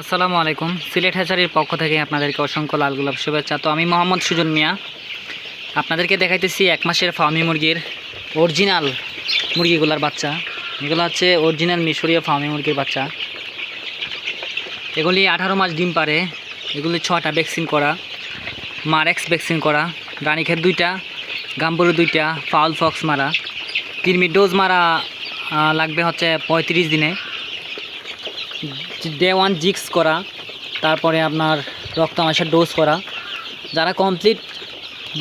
আসসালামু আলাইকুম। সিলেট হ্যাচারির পক্ষ থেকে আপনাদেরকে অসংখ্য লাল গোলাপ শুভেচ্ছা। তো আমি মোহাম্মদ সুজন মিয়া। আপনাদেরকে দেখাইতেছি এক মাসের ফার্মি মুরগির অরিজিনাল মুরগিগুলার বাচ্চা। এগুলো হচ্ছে অরিজিনাল মিশরীয় ফার্মি মুরগির বাচ্চা। এগুলি আঠারো মাস ডিম পারে এগুলি ছটা ভ্যাকসিন করা। মারেক্স ভ্যাকসিন করা। রানীক্ষেত দুইটা, গাম্বুরু দুইটা, ফাউল ফক্স মারা। কৃমি ডোজ মারা লাগবে হচ্ছে পঁয়ত্রিশ দিনে। ডে ওয়ান জিক্স করা, তারপরে আপনার রক্ত আমাশার ডোজ করা। যারা কমপ্লিট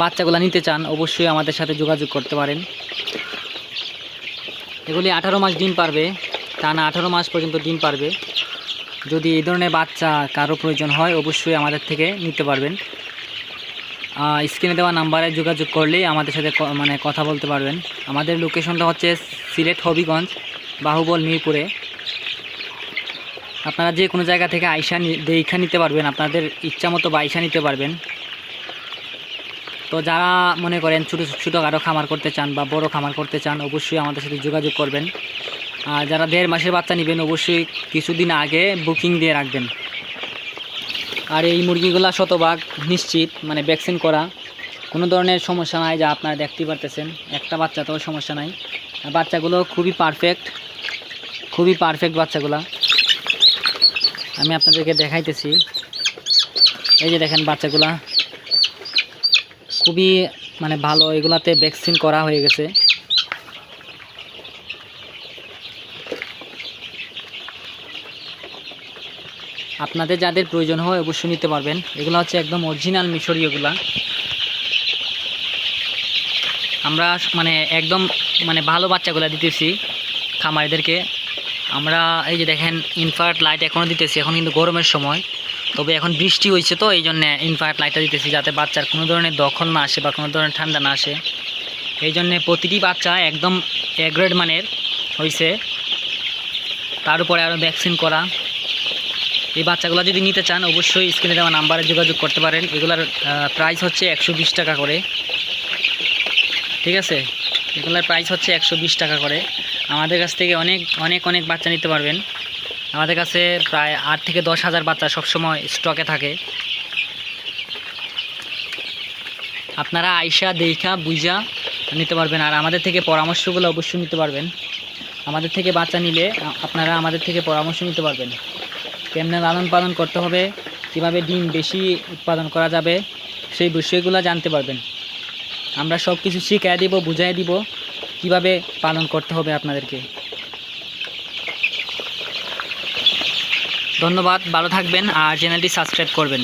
বাচ্চাগুলো নিতে চান, অবশ্যই আমাদের সাথে যোগাযোগ করতে পারেন। এগুলি আঠারো মাস ডিম পারবে, তা না, আঠারো মাস পর্যন্ত ডিম পারবে। যদি এই ধরনের বাচ্চা কারও প্রয়োজন হয়, অবশ্যই আমাদের থেকে নিতে পারবেন। স্ক্রিনে দেওয়া নাম্বারে যোগাযোগ করলেই আমাদের সাথে মানে কথা বলতে পারবেন। আমাদের লোকেশনটা হচ্ছে সিলেট হবিগঞ্জ, বাহুবল মিরপুরে। আপনারা যে কোনো জায়গা থেকে আইসা দেখা নিতে পারবেন, আপনাদের ইচ্ছা মতো বা নিতে পারবেন। তো যারা মনে করেন ছোটো ছোটো আরও খামার করতে চান বা বড় খামার করতে চান, অবশ্যই আমাদের সাথে যোগাযোগ করবেন। আর যারা দেড় মাসের বাচ্চা নেবেন, অবশ্যই কিছুদিন আগে বুকিং দিয়ে রাখবেন। আর এই মুরগিগুলা শতভাগ নিশ্চিত মানে ভ্যাকসিন করা। কোনো ধরনের সমস্যা নাই, যা আপনারা দেখতেই পারতেছেন। একটা বাচ্চাতেও সমস্যা নাই। বাচ্চাগুলো খুবই পারফেক্ট খুবই পারফেক্ট বাচ্চাগুলা। আমি আপনাদেরকে দেখাইতেছি। এই যে দেখেন বাচ্চাগুলা। খুবই মানে ভালো, এগুলাতে ভ্যাকসিন করা হয়ে গেছে। আপনাদের যাদের প্রয়োজন হয় অবশ্যই নিতে পারবেন। এগুলো হচ্ছে একদম অরিজিনাল মিশরীয়গুলা। আমরা মানে একদম মানে ভালো বাচ্চাগুলা দিতেছি খামারিদেরকে। আমরা এই যে দেখেন ইনফ্রারেড লাইট এখনও দিতেছি, এখন কিন্তু গরমের সময়। তবে এখন বৃষ্টি হয়েছে তো, এই জন্যে ইনফ্রারেড লাইটটা দিতেছি যাতে বাচ্চার কোনো ধরনের দখল না আসে বা কোনো ধরনের ঠান্ডা না আসে। এই জন্যে প্রতিটি বাচ্চা একদম এগ্রেড মানের হয়েছে তার উপরে আরও ভ্যাকসিন করা। এই বাচ্চাগুলো যদি নিতে চান, অবশ্যই স্ক্রিনে দেওয়া নাম্বারে যোগাযোগ করতে পারেন। এগুলার প্রাইস হচ্ছে একশো বিশ টাকা করে। ঠিক আছে? এগুলোর প্রাইস হচ্ছে একশো বিশ টাকা করে। আমাদের কাছ থেকে অনেক অনেক অনেক বাচ্চা নিতে পারবেন। আমাদের কাছে প্রায় আট থেকে দশ হাজার বাচ্চা সবসময় স্টকে থাকে। আপনারা আইসা, দেখা বুঝা নিতে পারবেন। আর আমাদের থেকে পরামর্শগুলো অবশ্যই নিতে পারবেন। আমাদের থেকে বাচ্চা নিলে আপনারা আমাদের থেকে পরামর্শ নিতে পারবেন। কেমনে লালন পালন করতে হবে, কীভাবে ডিম বেশি উৎপাদন করা যাবে, সেই বিষয়গুলো জানতে পারবেন। আমরা সব কিছু শিখাই দিব বুঝাই দিব। কীভাবে পালন করতে হবে আপনাদেরকে? ধন্যবাদ ভালো থাকবেন আর চ্যানেলটি সাবস্ক্রাইব করবেন।